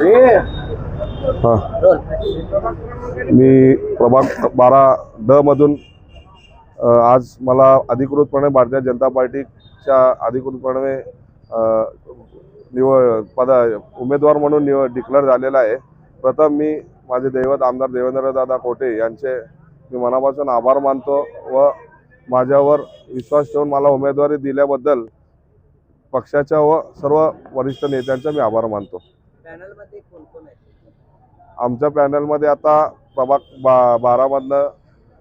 मी प्रभाग बारा ड मधून आज मला अधिकृतपणे भारतीय जनता पार्टीच्या अधिकृतपणे निवड पद उमेदवार म्हणून निवड डिक्लेअर झालेला आहे. प्रथम मी माझे दैवत आमदार देवेंद्रदादा कोटे यांचे मी मनापासून आभार मानतो व माझ्यावर विश्वास ठेवून मला उमेदवारी दिल्याबद्दल पक्षाच्या व सर्व वरिष्ठ नेत्यांचा मी आभार मानतो. पॅनलमध्ये कोण कोण आहे आमच्या पॅनलमध्ये आता प्रभाग बा बारामधनं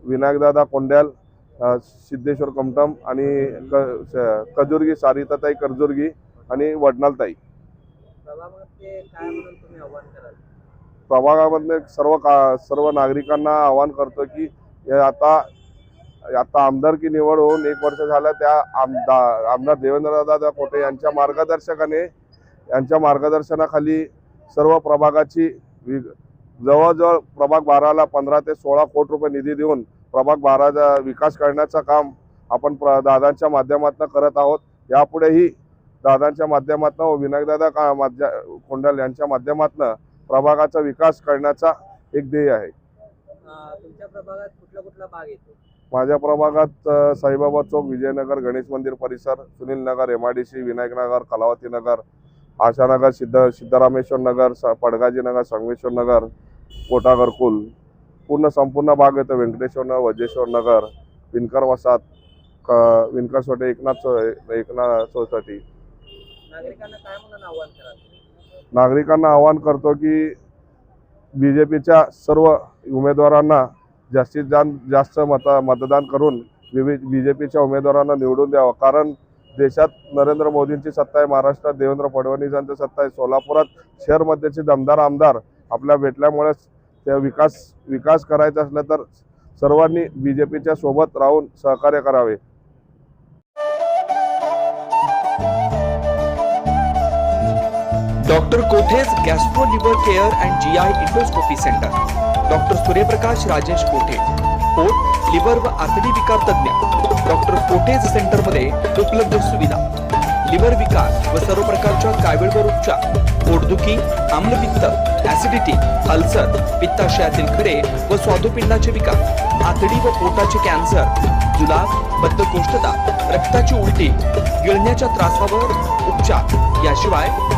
विनायकदादा कोंड्याल सिद्धेश्वर कमटम आणि क कजुर्गी सारिताताई कर्जुर्गी आणि वडनालताई. प्रभागामध्ये काय म्हणून तुम्ही आव्हान कराल? प्रभागामधले सर्व का सर्व नागरिकांना आवाहन करतो की हे आता आता आमदारकी निवड होऊन एक वर्ष झालं त्या आमदा आमदार देवेंद्रदादा कोटे यांच्या मार्गदर्शकाने यांच्या मार्गदर्शनाखाली सर्व प्रभागाची वि जवळजवळ प्रभाग बाराला पंधरा ते सोळा कोटी रुपये निधी देऊन प्रभाग बाराचा विकास करण्याचं काम आपण प्र दादांच्या माध्यमातून करत आहोत. यापुढेही दादांच्या माध्यमातून व विनायकदादा का माध्या कोंडाल यांच्या माध्यमातून प्रभागाचा विकास करण्याचा एक ध्येय आहे. अं, तुमच्या प्रभागात कुठला कुठला भाग येतो? माझ्या प्रभागात साईबाबा चौक विजयनगर गणेश मंदिर परिसर Sunil Nagar M I D C Vinayak Nagar Kalavati Nagar Ashanagar Siddh Siddharameshwar Nagar स पडगाजी नगर संगमेश्वर नगर कोटा घरकुल पूर्ण संपूर्ण भाग येतो व्यंकटेश्वर नगर वजेश्वर नगर विणकर वसात क विणकर सोसायटी एकनाथ सो एकनाथ सोसायटी. नागरिकांना आव्हान कराल नागरिकांना आवाहन करतो की बी जे पीच्या सर्व उमेदवारांना जास्तीत जास्त जास्त मत मतदान करून बी जे पीच्या उमेदवारांना निवडून द्यावं. कारण देशात नरेंद्र मोदींची सत्ता आहे महाराष्ट्रात देवेंद्र फडणवीसांची सत्ता आहे सोलापुरात शहरमध्येचे दमदार आमदार आपल्या भेटल्यामुळेच त्या विकास विकास करायचा असलं तर सर्वांनी बी जे पीच्या सोबत राहून सहकार्य करावे. Doctor Kothe's gastro liver care and G I endoscopy centre. Doctor Suryaprakash Rajesh Kothe. पोट लिव्हर व आतडी विकार तज्ञ डॉक्टर कोठेज सेंटरमध्ये उपलब्ध सुविधा. लिव्हर विकार व सर्व प्रकारच्या कावीळवर उपचार. पोटदुखी आम्लपित्त ऍसिडिटी अल्सर पित्ताशयातील खडे व स्वादुपिंडाचे विकार. आतडी व पोटाचे कॅन्सर. जुलाब बद्धकोष्ठता रक्ताची उलटी गिळण्याच्या त्रासावर उपचार. याशिवाय